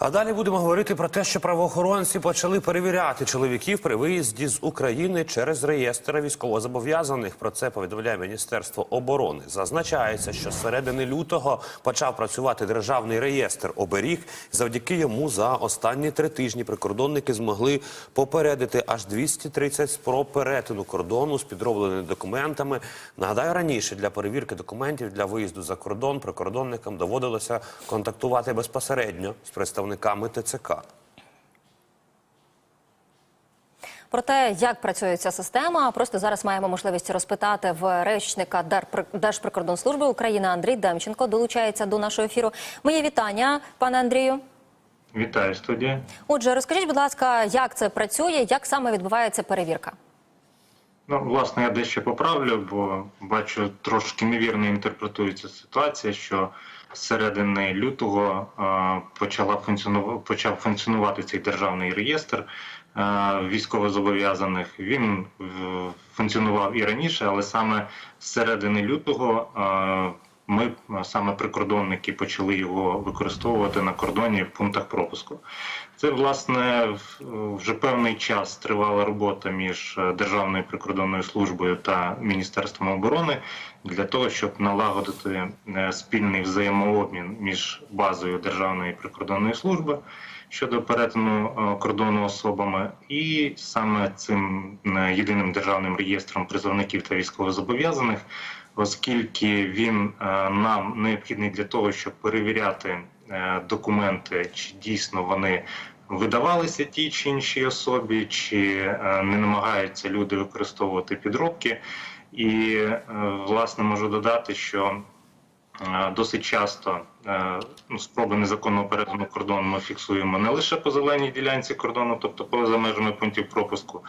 А далі будемо говорити про те, що правоохоронці почали перевіряти чоловіків при виїзді з України через реєстр військовозобов'язаних. Про це повідомляє Міністерство оборони. Зазначається, що з середини лютого почав працювати державний реєстр оберіг. Завдяки йому за останні три тижні прикордонники змогли попередити аж 230 спроб перетину кордону з підробленими документами. Нагадаю, раніше для перевірки документів для виїзду за кордон прикордонникам доводилося контактувати безпосередньо з представниками ТЦК. Про те, як працює ця система, просто зараз маємо можливість розпитати в речника Держпри- Держприкордонслужби України Андрій Демченко. Долучається до нашого ефіру. Мої вітання, пане Андрію. Вітаю студія. Отже, розкажіть, будь ласка, як це працює, як саме відбувається перевірка? Ну, власне, я дещо поправлю, бо бачу, трошки невірно інтерпретується ситуація, що середини лютого почала функціонувати, почав функціонувати цей державний реєстр військовозобов'язаних. Він функціонував і раніше, але саме з середини лютого. Ми е, саме прикордонники почали його використовувати на кордоні в пунктах пропуску. Це власне вже певний час тривала робота між е, Державною прикордонною службою та Міністерством оборони для того, щоб налагодити е, спільний взаємообмін між базою Державної прикордонної служби щодо перетину кордону особами, і саме цим єдиним державним реєстром призовників та військовозобов'язаних оскільки він е, нам необхідний для того, щоб перевіряти е, документи, чи дійсно вони видавалися тій чи іншій особі, чи е, не намагаються люди використовувати підробки. І власне можу додати, що Досить часто ну, спроби незаконного перетину кордону ми фіксуємо не лише по зеленій ділянці кордону, тобто поза межами пунктів пропуску,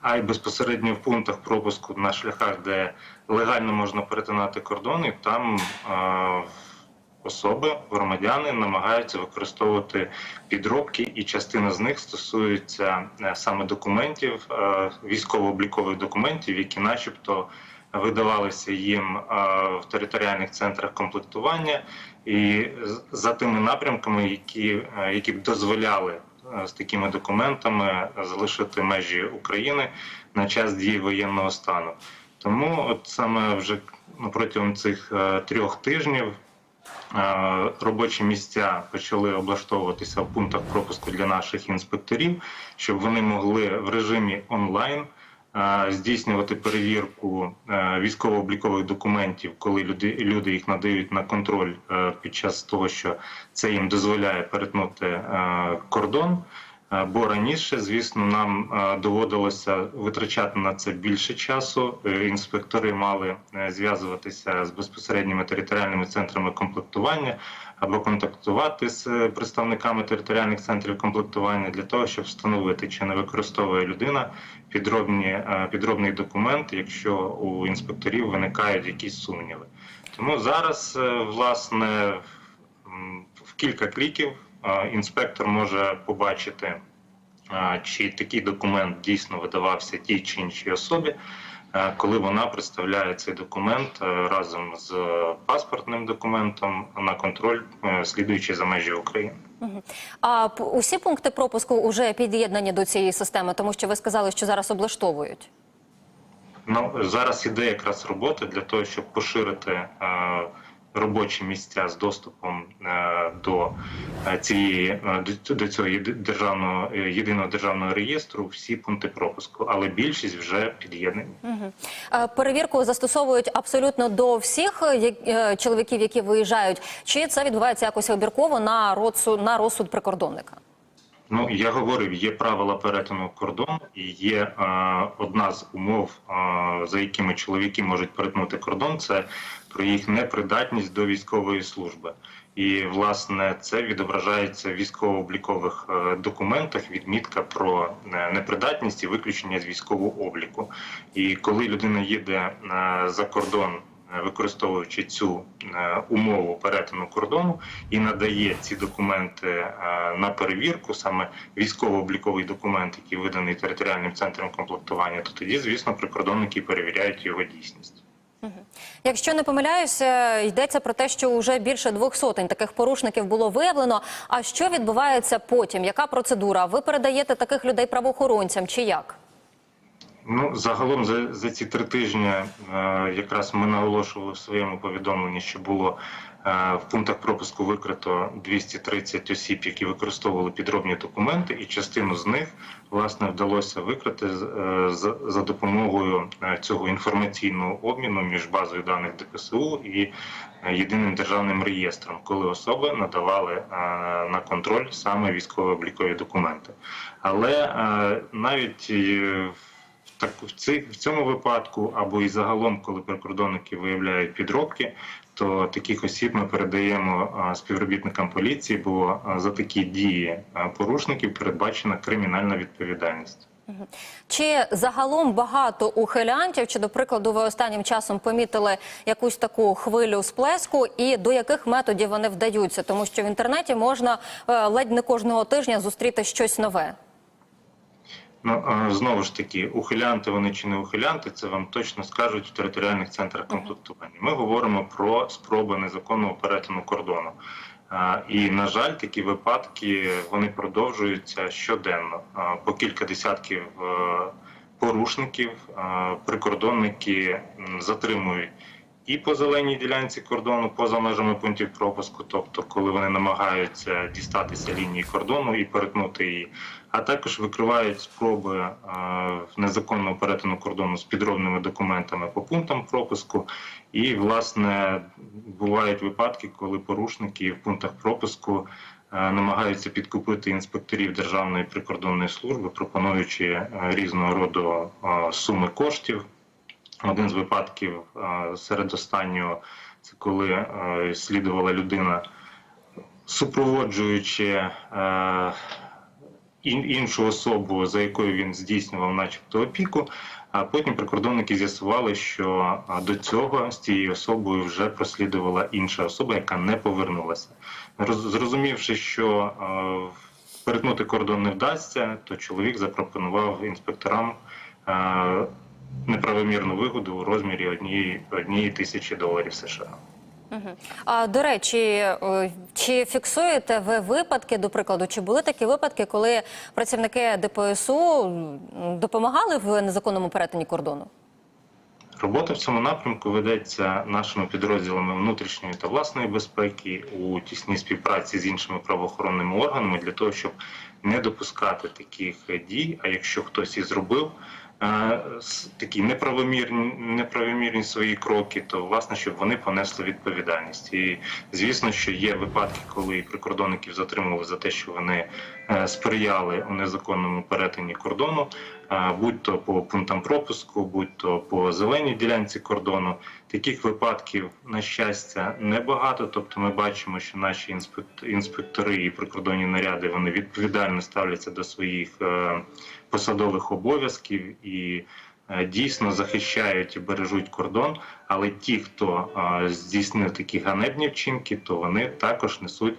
а й безпосередньо в пунктах пропуску на шляхах, де легально можна перетинати кордон, і там е, особи, громадяни намагаються використовувати підробки, і частина з них стосується е, саме документів, е, військово-облікових документів, які, начебто, видавалися їм е, в територіальних центрах комплектування, і за тими напрямками, які, е, які б дозволяли з такими документами залишити межі України на час дії воєнного стану. Тому от саме вже протягом цих е, трьох тижнів Е, робочі місця почали облаштовуватися в пунктах пропуску для наших інспекторів, щоб вони могли в режимі онлайн е, здійснювати перевірку е, військово-облікових документів, коли люди, їх надають на контроль е, під час того, що це їм дозволяє перетнути е, кордон. Е, Бо раніше, звісно, нам е, доводилося витрачати на це більше часу. Е, Інспектори мали зв'язуватися з безпосередніми територіальними центрами комплектування або контактувати з представниками територіальних центрів комплектування для того, щоб встановити, чи не використовує людина підробні підробний документ, якщо у інспекторів виникають якісь сумніви. Тому зараз, власне, в кілька кліків інспектор може побачити, чи такий документ дійсно видавався тій чи іншій особі, коли вона представляє цей документ разом з паспортним документом на контроль, е, слідуючи за межі України. А усі пункти пропуску вже під'єднані до цієї системи, тому що ви сказали, що зараз облаштовують. Ну зараз іде якраз робота для того, щоб поширити е, робочі місця з доступом е, до е, цієї е, до- цього державного єдиного державного реєстру всі пункти пропуску, але більшість вже під'єднані. Перевірку застосовують абсолютно до всіх чоловіків, які виїжджають, чи це відбувається якось обірково на розсуд, на розсуд прикордонника? Ну я говорив, є правила перетину кордону, і є е, одна з умов, е, за якими чоловіки можуть перетнути кордон, це про їх непридатність до військової служби. І власне це відображається в військово-облікових е, документах. Відмітка про е, непридатність і виключення з військового обліку. І коли людина їде е, за кордон використовуючи цю е, умову перетину кордону і надає ці документи е, на перевірку, саме військово-обліковий документ, який виданий територіальним центром комплектування, то тоді, звісно, прикордонники перевіряють його дійсність. Якщо не помиляюся, йдеться про те, що вже більше двох сотень таких порушників було виявлено. А що відбувається потім? Яка процедура? Ви передаєте таких людей правоохоронцям чи як? Ну, загалом за, за ці три тижні е, якраз ми наголошували в своєму повідомленні, що було е, в пунктах пропуску викрито 230 осіб, які використовували підробні документи, і частину з них власне вдалося викрити е, за, за допомогою е, цього інформаційного обміну між базою даних ДПСУ і е, єдиним державним реєстром, коли особи надавали е, на контроль саме військово-облікові документи. Але е, навіть е, так в ци- в цьому випадку, або і загалом, коли прикордонники виявляють підробки, то таких осіб ми передаємо співробітникам поліції, бо за такі дії порушників передбачена кримінальна відповідальність. Чи загалом багато ухилянтів, чи, до прикладу, ви останнім часом помітили якусь таку хвилю сплеску, і до яких методів вони вдаються? Тому що в інтернеті можна е, ледь не кожного тижня зустріти щось нове. Ну знову ж таки, ухилянти вони чи не ухилянти, це вам точно скажуть в територіальних центрах комплектування. Ми говоримо про спроби незаконного перетину кордону. І на жаль, такі випадки вони продовжуються щоденно. По кілька десятків е, порушників прикордонники затримують і по зеленій ділянці кордону, поза межами пунктів пропуску, тобто коли вони намагаються дістатися лінії кордону і перетнути її, а також викривають спроби е, незаконного перетину кордону з підробними документами по пунктам пропуску. І, власне, бувають випадки, коли порушники в пунктах пропуску е, намагаються підкупити інспекторів Державної прикордонної служби, пропонуючи е, різного роду суми коштів. Один з випадків е, серед останнього це коли е, слідувала людина, супроводжуючи е, іншу особу, за якою він здійснював, начебто, опіку. А потім прикордонники з'ясували, що до цього з цією особою вже прослідувала інша особа, яка не повернулася. Роз- Зрозумівши, що перетнути кордон не вдасться, то чоловік запропонував інспекторам неправомірну вигоду у розмірі однієї, однієї тисячі доларів США. А до речі, чи фіксуєте ви випадки, до прикладу, чи були такі випадки, коли працівники ДПСУ допомагали в незаконному перетині кордону? Робота в цьому напрямку ведеться нашими підрозділами внутрішньої та власної безпеки у тісній співпраці з іншими правоохоронними органами для того, щоб не допускати таких дій. А якщо хтось і зробив такі неправомірні, неправомірні свої кроки, то власне щоб вони понесли відповідальність. І звісно, що є випадки, коли прикордонників затримували за те, що вони е, сприяли у незаконному перетині кордону, е, будь то по пунктам пропуску, будь то по зеленій ділянці кордону. Таких випадків, на щастя, небагато. Тобто, ми бачимо, що наші інспектори і прикордонні наряди вони відповідально ставляться до своїх е, посадових обов'язків і е, дійсно захищають і бережуть кордон. Але ті, хто е, здійснив такі ганебні вчинки, то вони також несуть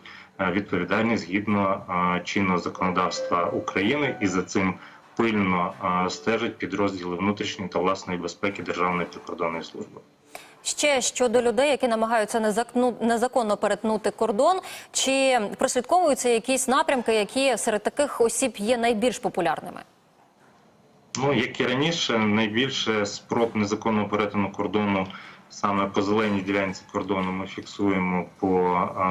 відповідальність згідно чинного законодавства України, і за цим пильно стежать підрозділи внутрішньої та власної безпеки Державної прикордонної служби. Ще щодо людей, які намагаються незаконно перетнути кордон, чи прослідковуються якісь напрямки, які серед таких осіб є найбільш популярними? Ну, як і раніше, найбільше спроб незаконного перетину кордону саме по зеленій ділянці кордону ми фіксуємо по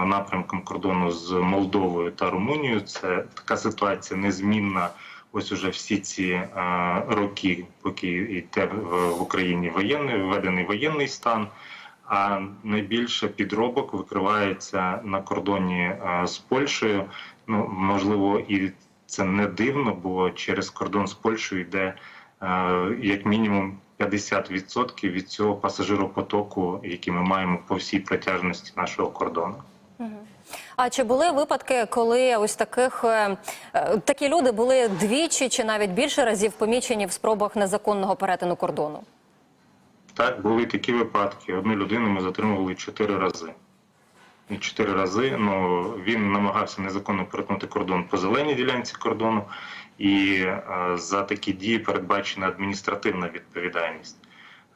напрямкам кордону з Молдовою та Румунією. Це така ситуація незмінна. Ось уже всі ці а, роки, поки йде в, Україні воєнний введений воєнний стан. А найбільше підробок викривається на кордоні а, з Польщею. Ну можливо, і це не дивно, бо через кордон з Польщею йде е, як мінімум 50% від цього пасажиропотоку, який ми маємо по всій протяжності нашого кордону. А чи були випадки, коли ось таких е, е, такі люди були двічі чи навіть більше разів помічені в спробах незаконного перетину кордону? Так, були такі випадки. Одну людину ми затримували чотири рази. І чотири рази ну, він намагався незаконно перетнути кордон по зеленій ділянці кордону, і е, за такі дії передбачена адміністративна відповідальність.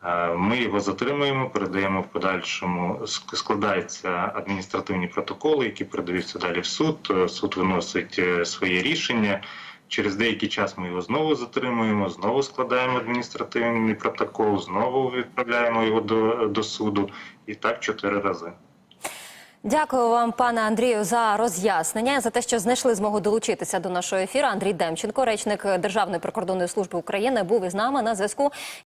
Е, Ми його затримуємо, передаємо в подальшому. ск- Складаються адміністративні протоколи, які передаються далі в суд. Е, Суд виносить е, своє рішення. Через деякий час ми його знову затримуємо, знову складаємо адміністративний протокол, знову відправляємо його до, до суду. І так чотири рази. Дякую вам, пане Андрію, за роз'яснення за те, що знайшли змогу долучитися до нашого ефіру. Андрій Демченко, речник Державної прикордонної служби України, був із нами на зв'язку.